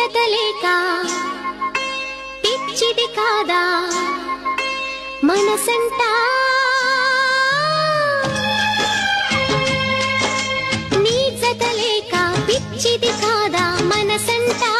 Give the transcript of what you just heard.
జతలేక పిచ్చిది కాదా? మనసంటా నీ జతలేక పిచ్చిది కాదా? మనసంటా